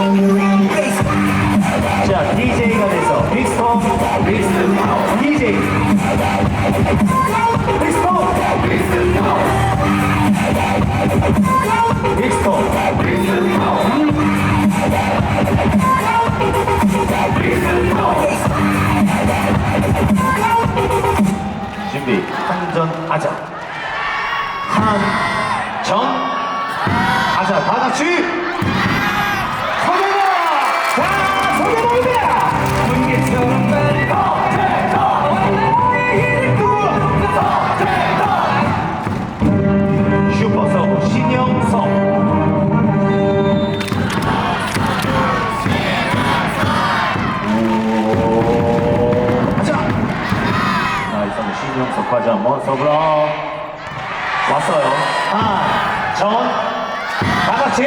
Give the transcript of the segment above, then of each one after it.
자, DJ가 돼서 빅스톰, 빅스톰, DJ. 빅스톰, 빅스톰. 준비, 한전하자. 한전 하자, 다 같이. 과자 몬스터브라 왔어요. 아, 하전 다 같이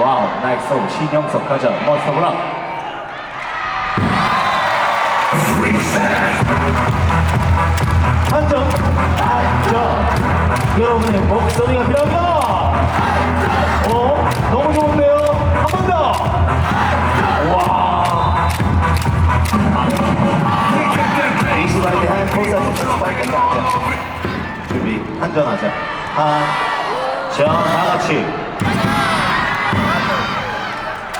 와우 나이스 신영석 가자. 몬스터브라 한점. 한점. 여러분의 목소리가 필요합니다. 어? 너무 좋은데요? 한 번 더! 와. 이시발에 한 포사 준비 한전 다같이. 자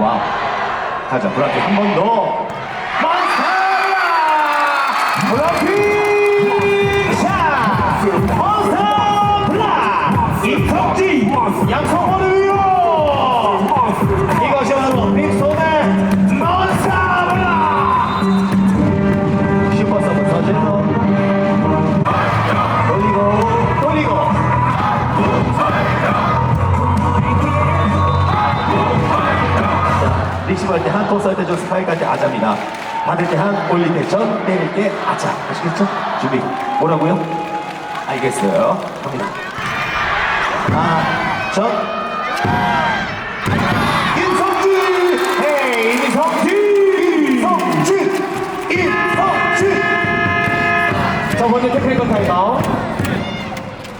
와우. 가자. 브라켓 한 번 더 자, 리시브 할때 한, 토스 할때 저 스파이크 할때 아자입니다. 받을 때 한, 올릴 때 전, 때릴 때 아자. 아시겠죠? 준비. 뭐라고요? 알겠어요. 갑니다. 아, 전. 임성진! 헤이, 임성진! 임성진! 임성진! 자, 먼저 테크니컬 타임아웃.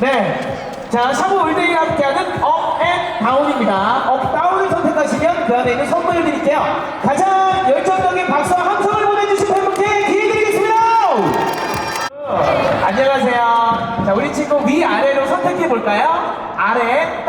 네. 자, 샤브 올데이 함께하는 업앤 다운입니다. 업, 다운을 선 택하시면 그 안에 있는 선물을 드릴게요. 가장 열정적인 박수와 함성을 보내주신 팬분께 기회 드리겠습니다. 안녕하세요. 자, 우리 친구 위아래로 선택해 볼까요? 아래,